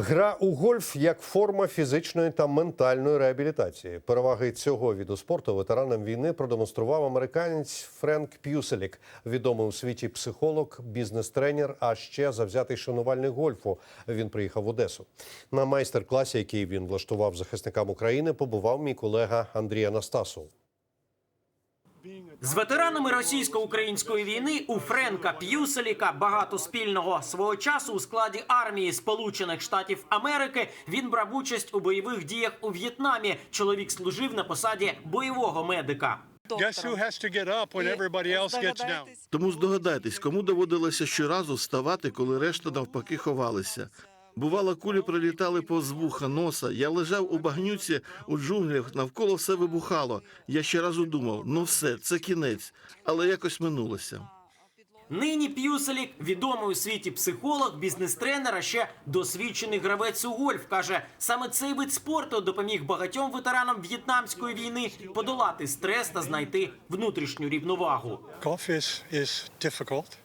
Гра у гольф як форма фізичної та ментальної реабілітації. Переваги цього віду спорту ветеранам війни продемонстрував американець Френк П'юселік, відомий у світі психолог, бізнес-тренер, а ще завзятий шанувальник гольфу. Він приїхав в Одесу. На майстер-класі, який він влаштував захисникам України, побував мій колега Андрій Анастасов. З ветеранами російсько-української війни у Френка П'юселіка багато спільного свого часу у складі армії Сполучених Штатів Америки він брав участь у бойових діях у В'єтнамі. Чоловік служив на посаді бойового медика. Тому здогадайтесь, кому доводилося щоразу вставати, коли решта навпаки ховалися. Бувало, кулі прилітали повз вуха, носа. Я лежав у багнюці у джунглях, навколо все вибухало. Я щоразу думав, ну все, це кінець, але якось минулося. Нині П'юселік відомий у світі психолог, бізнес-тренер, а ще досвідчений гравець у гольф. каже, саме цей вид спорту допоміг багатьом ветеранам в'єтнамської війни подолати стрес та знайти внутрішню рівновагу. Golf is, is difficult.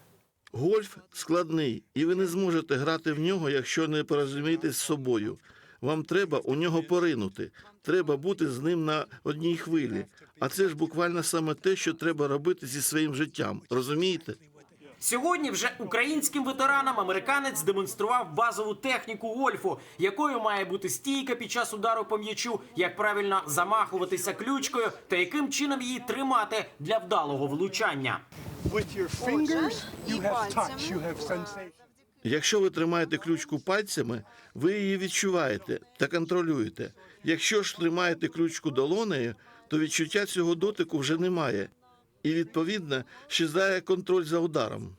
Гольф складний, і ви не зможете грати в нього, якщо не порозумієтесь з собою. Вам треба у нього поринути. Треба бути з ним на одній хвилі. А це ж буквально саме те, що треба робити зі своїм життям. Розумієте? Сьогодні вже українським ветеранам американець демонстрував базову техніку гольфу, якою має бути стійка під час удару по м'ячу, як правильно замахуватися ключкою та яким чином її тримати для вдалого влучання. With your fingers, you have touch, you have sensation. Якщо ви тримаєте ключку пальцями, ви її відчуваєте та контролюєте. Якщо ж тримаєте ключку долонею, то відчуття цього дотику вже немає. І відповідно щезає контроль за ударом.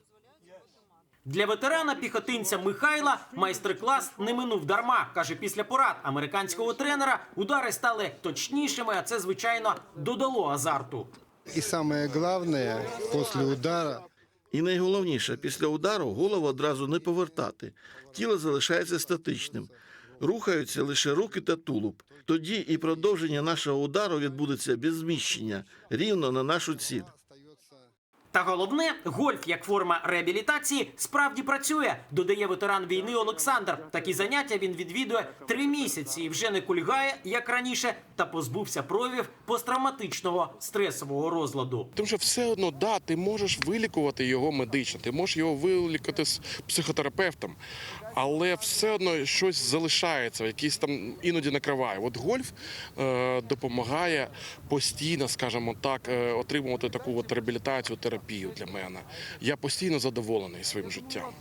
Для ветерана піхотинця Михайла майстер-клас не минув дарма. каже, після порад американського тренера удари стали точнішими, а це звичайно додало азарту. И самое главное, после удара І найголовніше, після удару голову одразу не повертати. Тіло залишається статичним. Рухаються лише руки та тулуб. Тоді і продовження нашого удару відбудеться без зміщення рівно на нашу ціль. Та головне, гольф як форма реабілітації справді працює, додає ветеран війни Олександр. Такі заняття він відвідує три місяці і вже не кульгає, як раніше, та позбувся проявів посттравматичного стресового розладу. Тому що все одно, да, ти можеш вилікувати його медично, ти можеш його вилікувати з психотерапевтом, але все одно щось залишається, якийсь там іноді накриває. От гольф е, допомагає постійно, скажімо так, е, отримувати таку от реабілітацію, терапію для мене. Я постійно задоволений своїм життям.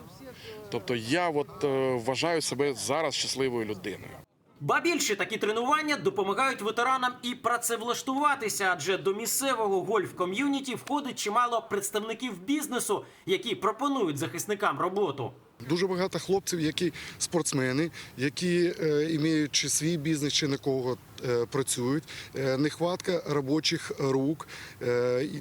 Тобто я от, е, вважаю себе зараз щасливою людиною. Ба більше такі тренування допомагають ветеранам і працевлаштуватися, адже до місцевого гольф-ком'юніті входить чимало представників бізнесу, які пропонують захисникам роботу. Дуже багато хлопців, які спортсмени, які е, мають чи свій бізнес, чи на кого е, працюють. Е, нехватка робочих рук,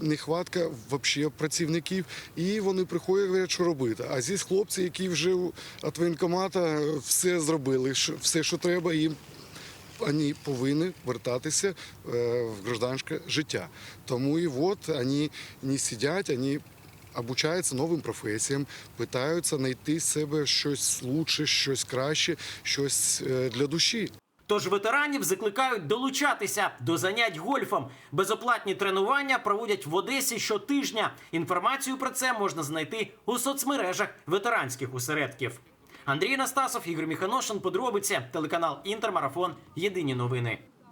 нехватка вообще працівників. І вони приходять і говорять, що робити. А здесь хлопці, які вже від воєнкомата все зробили, все, що треба, їм вони повинні вертатися в гражданське життя. Тому і от вони не сидять, вони обучаються новим професіям, питаються знайти себе щось лучше, щось краще, щось е, для душі. Тож ветеранів закликають долучатися до занять гольфом. Безоплатні тренування проводять в Одесі щотижня. Інформацію про це можна знайти у соцмережах ветеранських осередків. Андрій Настасов, Ігор Міханошин, подробиці, телеканал Інтермарафон. Єдині новини.